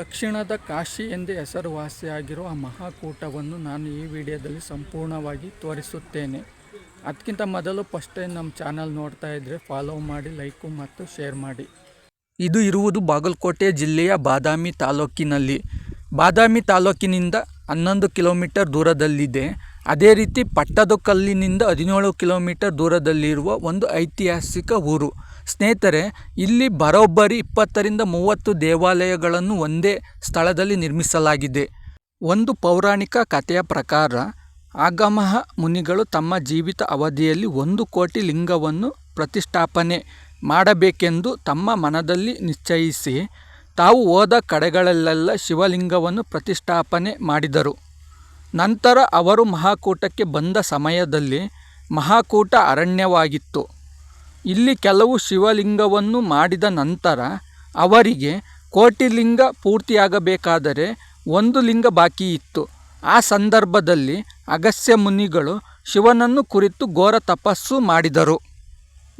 ದಕ್ಷಿಣದ ಕಾಶಿ ಎಂದೇ ಹೆಸರುವಾಸಿಯಾಗಿರುವ ಮಹಾಕೂಟವನ್ನು ನಾನು ಈ ವಿಡಿಯೋದಲ್ಲಿ ಸಂಪೂರ್ಣವಾಗಿ ತೋರಿಸುತ್ತೇನೆ. ಅದಕ್ಕಿಂತ ಮೊದಲು ಫಸ್ಟ್ ಟೈಮ್ ನಮ್ಮ ಚಾನಲ್ ನೋಡ್ತಾ ಇದ್ದರೆ ಫಾಲೋ ಮಾಡಿ ಲೈಕು ಮತ್ತು ಶೇರ್ ಮಾಡಿ. ಇದು ಇರುವುದು ಬಾಗಲಕೋಟೆ ಜಿಲ್ಲೆಯ ಬಾದಾಮಿ ತಾಲೂಕಿನಲ್ಲಿ. ಬಾದಾಮಿ ತಾಲೂಕಿನಿಂದ ಹನ್ನೊಂದು ಕಿಲೋಮೀಟರ್ ದೂರದಲ್ಲಿದೆ. ಅದೇ ರೀತಿ ಪಟ್ಟದಕಲ್ಲಿನಿಂದ ಹದಿನೇಳು ಕಿಲೋಮೀಟರ್ ದೂರದಲ್ಲಿರುವ ಒಂದು ಐತಿಹಾಸಿಕ ಊರು. ಸ್ನೇಹಿತರೆ, ಇಲ್ಲಿ ಬರೋಬ್ಬರಿ ಇಪ್ಪತ್ತರಿಂದ ಮೂವತ್ತು ದೇವಾಲಯಗಳನ್ನು ಒಂದೇ ಸ್ಥಳದಲ್ಲಿ ನಿರ್ಮಿಸಲಾಗಿದೆ. ಒಂದು ಪೌರಾಣಿಕ ಕಥೆಯ ಪ್ರಕಾರ, ಆಗಮಹ ಮುನಿಗಳು ತಮ್ಮ ಜೀವಿತ ಅವಧಿಯಲ್ಲಿ ಒಂದು ಕೋಟಿ ಲಿಂಗವನ್ನು ಪ್ರತಿಷ್ಠಾಪನೆ ಮಾಡಬೇಕೆಂದು ತಮ್ಮ ಮನದಲ್ಲಿ ನಿಶ್ಚಯಿಸಿ, ತಾವು ಹೋದ ಕಡೆಗಳಲ್ಲೆಲ್ಲ ಶಿವಲಿಂಗವನ್ನು ಪ್ರತಿಷ್ಠಾಪನೆ ಮಾಡಿದರು. ನಂತರ ಅವರು ಮಹಾಕೂಟಕ್ಕೆ ಬಂದ ಸಮಯದಲ್ಲಿ ಮಹಾಕೂಟ ಅರಣ್ಯವಾಗಿತ್ತು. ಇಲ್ಲಿ ಕೆಲವು ಶಿವಲಿಂಗವನ್ನು ಮಾಡಿದ ನಂತರ ಅವರಿಗೆ ಕೋಟಿ ಲಿಂಗ ಪೂರ್ತಿಯಾಗಬೇಕಾದರೆ ಒಂದು ಲಿಂಗ ಬಾಕಿ ಇತ್ತು. ಆ ಸಂದರ್ಭದಲ್ಲಿ ಅಗಸ್ಯ ಮುನಿಗಳು ಶಿವನನ್ನು ಕುರಿತು ಘೋರ ತಪಸ್ಸು ಮಾಡಿದರು.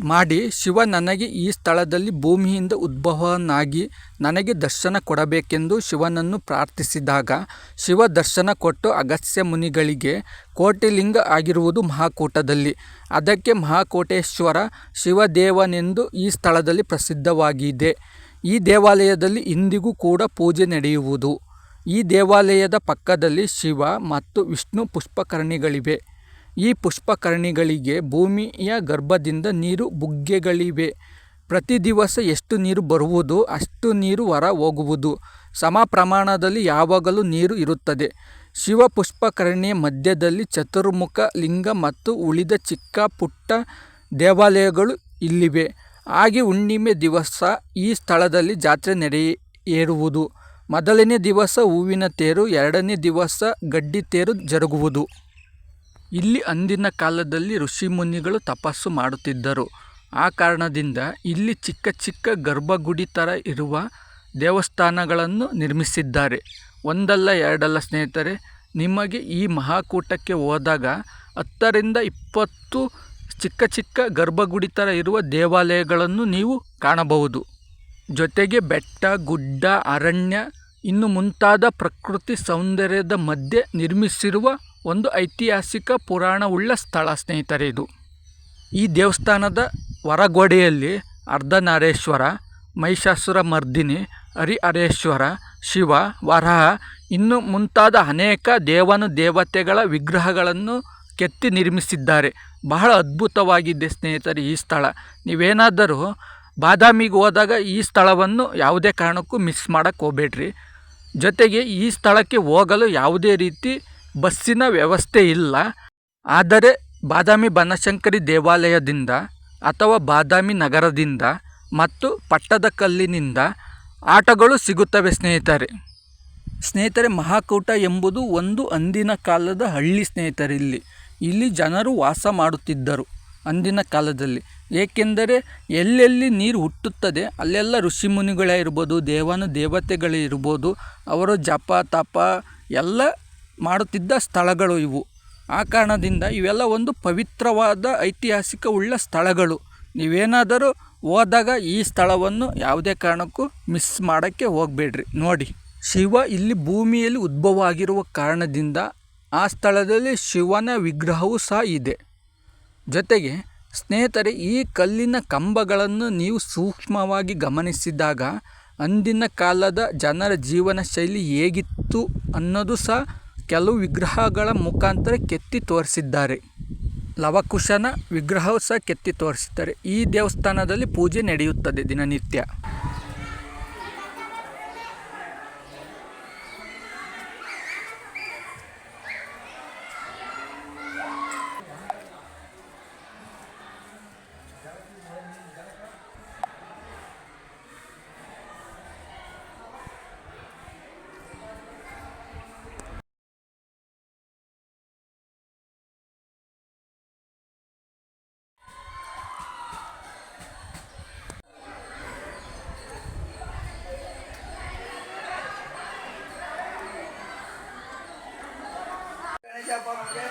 ಮಾಡಿ ಶಿವ ನನಗೆ ಈ ಸ್ಥಳದಲ್ಲಿ ಭೂಮಿಯಿಂದ ಉದ್ಭವನಾಗಿ ನನಗೆ ದರ್ಶನ ಕೊಡಬೇಕೆಂದು ಶಿವನನ್ನು ಪ್ರಾರ್ಥಿಸಿದಾಗ ಶಿವ ದರ್ಶನ ಕೊಟ್ಟು ಅಗಸ್ತ್ಯ ಮುನಿಗಳಿಗೆ ಕೋಟಿಲಿಂಗ ಆಗಿರುವುದು ಮಹಾಕೂಟದಲ್ಲಿ. ಅದಕ್ಕೆ ಮಹಾಕೋಟೇಶ್ವರ ಶಿವದೇವನೆಂದು ಈ ಸ್ಥಳದಲ್ಲಿ ಪ್ರಸಿದ್ಧವಾಗಿದೆ. ಈ ದೇವಾಲಯದಲ್ಲಿ ಇಂದಿಗೂ ಕೂಡ ಪೂಜೆ ನಡೆಯುವುದು. ಈ ದೇವಾಲಯದ ಪಕ್ಕದಲ್ಲಿ ಶಿವ ಮತ್ತು ವಿಷ್ಣು ಪುಷ್ಪಕರ್ಣಿಗಳಿವೆ. ಈ ಪುಷ್ಪಕರ್ಣಿಗಳಿಗೆ ಭೂಮಿಯ ಗರ್ಭದಿಂದ ನೀರು ಬುಗ್ಗೆಗಳಿವೆ. ಪ್ರತಿ ದಿವಸ ಎಷ್ಟು ನೀರು ಬರುವುದು ಅಷ್ಟು ನೀರು ಹೊರ ಹೋಗುವುದು. ಸಮ ಪ್ರಮಾಣದಲ್ಲಿ ಯಾವಾಗಲೂ ನೀರು ಇರುತ್ತದೆ. ಶಿವ ಪುಷ್ಪಕರ್ಣಿಯ ಮಧ್ಯದಲ್ಲಿ ಚತುರ್ಮುಖ ಲಿಂಗ ಮತ್ತು ಉಳಿದ ಚಿಕ್ಕ ಪುಟ್ಟ ದೇವಾಲಯಗಳು ಇಲ್ಲಿವೆ. ಹಾಗೆ ಹುಣ್ಣಿಮೆ ದಿವಸ ಈ ಸ್ಥಳದಲ್ಲಿ ಜಾತ್ರೆ ನಡೆಯೇರುವುದು ಮೊದಲನೇ ದಿವಸ ಹೂವಿನ ತೇರು, ಎರಡನೇ ದಿವಸ ಗಡ್ಡಿ ತೇರು ಜರುಗುವುದು. ಇಲ್ಲಿ ಅಂದಿನ ಕಾಲದಲ್ಲಿ ಋಷಿಮುನಿಗಳು ತಪಸ್ಸು ಮಾಡುತ್ತಿದ್ದರು. ಆ ಕಾರಣದಿಂದ ಇಲ್ಲಿ ಚಿಕ್ಕ ಚಿಕ್ಕ ಗರ್ಭಗುಡಿ ಥರ ಇರುವ ದೇವಸ್ಥಾನಗಳನ್ನು ನಿರ್ಮಿಸಿದ್ದಾರೆ. ಒಂದಲ್ಲ ಎರಡಲ್ಲ ಸ್ನೇಹಿತರೆ, ನಿಮಗೆ ಈ ಮಹಾಕೂಟಕ್ಕೆ ಹೋದಾಗ ಹತ್ತರಿಂದ ಇಪ್ಪತ್ತು ಚಿಕ್ಕ ಚಿಕ್ಕ ಗರ್ಭಗುಡಿ ಥರ ಇರುವ ದೇವಾಲಯಗಳನ್ನು ನೀವು ಕಾಣಬಹುದು. ಜೊತೆಗೆ ಬೆಟ್ಟ, ಗುಡ್ಡ, ಅರಣ್ಯ, ಇನ್ನು ಮುಂತಾದ ಪ್ರಕೃತಿ ಸೌಂದರ್ಯದ ಮಧ್ಯೆ ನಿರ್ಮಿಸಿರುವ ಒಂದು ಐತಿಹಾಸಿಕ ಪುರಾಣವುಳ್ಳ ಸ್ಥಳ, ಸ್ನೇಹಿತರೆ ಇದು. ಈ ದೇವಸ್ಥಾನದ ಹೊರಗೋಡೆಯಲ್ಲಿ ಅರ್ಧನಾರೇಶ್ವರ, ಮಹಿಷಾಸುರ ಮರ್ದಿನಿ, ಹರಿಹರೇಶ್ವರ, ಶಿವ, ವರಹ, ಇನ್ನು ಮುಂತಾದ ಅನೇಕ ದೇವನು ದೇವತೆಗಳ ವಿಗ್ರಹಗಳನ್ನು ಕೆತ್ತಿ ನಿರ್ಮಿಸಿದ್ದಾರೆ. ಬಹಳ ಅದ್ಭುತವಾಗಿದೆ ಸ್ನೇಹಿತರೆ ಈ ಸ್ಥಳ. ನೀವೇನಾದರೂ ಬಾದಾಮಿಗೆ ಹೋದಾಗ ಈ ಸ್ಥಳವನ್ನು ಯಾವುದೇ ಕಾರಣಕ್ಕೂ ಮಿಸ್ ಮಾಡೋಕ್ಕೆ ಹೋಗ್ಬೇಡ್ರಿ. ಜೊತೆಗೆ ಈ ಸ್ಥಳಕ್ಕೆ ಹೋಗಲು ಯಾವುದೇ ರೀತಿ ಬಸ್ಸಿನ ವ್ಯವಸ್ಥೆ ಇಲ್ಲ. ಆದರೆ ಬಾದಾಮಿ ಬನಶಂಕರಿ ದೇವಾಲಯದಿಂದ ಅಥವಾ ಬಾದಾಮಿ ನಗರದಿಂದ ಮತ್ತು ಪಟ್ಟದಕಲ್ಲಿನಿಂದ ಆಟಗಳು ಸಿಗುತ್ತವೆ ಸ್ನೇಹಿತರೆ. ಸ್ನೇಹಿತರೆ, ಮಹಾಕೂಟ ಎಂಬುದು ಒಂದು ಅಂದಿನ ಕಾಲದ ಹಳ್ಳಿ ಸ್ನೇಹಿತರೆ ಇಲ್ಲಿ. ಇಲ್ಲಿ ಜನರು ವಾಸ ಮಾಡುತ್ತಿದ್ದರು ಅಂದಿನ ಕಾಲದಲ್ಲಿ. ಏಕೆಂದರೆ ಎಲ್ಲೆಲ್ಲಿ ನೀರು ಹುಟ್ಟುತ್ತದೆ, ಅಲ್ಲೆಲ್ಲ ಋಷಿಮುನಿಗಳೇ ಇರ್ಬೋದು, ದೇವಾನು ದೇವತೆಗಳೇ ಇರ್ಬೋದು, ಅವರು ಜಪ, ತಪ ಎಲ್ಲ ಮಾಡುತ್ತಿದ್ದ ಸ್ಥಳಗಳು ಇವು. ಆ ಕಾರಣದಿಂದ ಇವೆಲ್ಲ ಒಂದು ಪವಿತ್ರವಾದ ಐತಿಹಾಸಿಕ ಉಳ್ಳ ಸ್ಥಳಗಳು. ನೀವೇನಾದರೂ ಹೋದಾಗ ಈ ಸ್ಥಳವನ್ನು ಯಾವುದೇ ಕಾರಣಕ್ಕೂ ಮಿಸ್ ಮಾಡೋಕ್ಕೆ ಹೋಗಬೇಡ್ರಿ. ನೋಡಿ, ಶಿವ ಇಲ್ಲಿ ಭೂಮಿಯಲ್ಲಿ ಉದ್ಭವ ಆಗಿರುವ ಕಾರಣದಿಂದ ಆ ಸ್ಥಳದಲ್ಲಿ ಶಿವನ ವಿಗ್ರಹವೂ ಸಹ ಇದೆ. ಜೊತೆಗೆ, ಸ್ನೇಹಿತರೆ, ಈ ಕಲ್ಲಿನ ಕಂಬಗಳನ್ನು ನೀವು ಸೂಕ್ಷ್ಮವಾಗಿ ಗಮನಿಸಿದಾಗ, ಅಂದಿನ ಕಾಲದ ಜನರ ಜೀವನ ಶೈಲಿ ಹೇಗಿತ್ತು ಅನ್ನೋದು ಸಹ ಕೆಲವು ವಿಗ್ರಹಗಳ ಮುಖಾಂತರ ಕೆತ್ತಿ ತೋರಿಸಿದ್ದಾರೆ. ಲವಕುಶನ ವಿಗ್ರಹವು ಸಹ ಕೆತ್ತಿ ತೋರಿಸಿದ್ದಾರೆ ಈ ದೇವಸ್ಥಾನದಲ್ಲಿ ಪೂಜೆ ನಡೆಯುತ್ತದೆ ದಿನನಿತ್ಯ. ನೀರು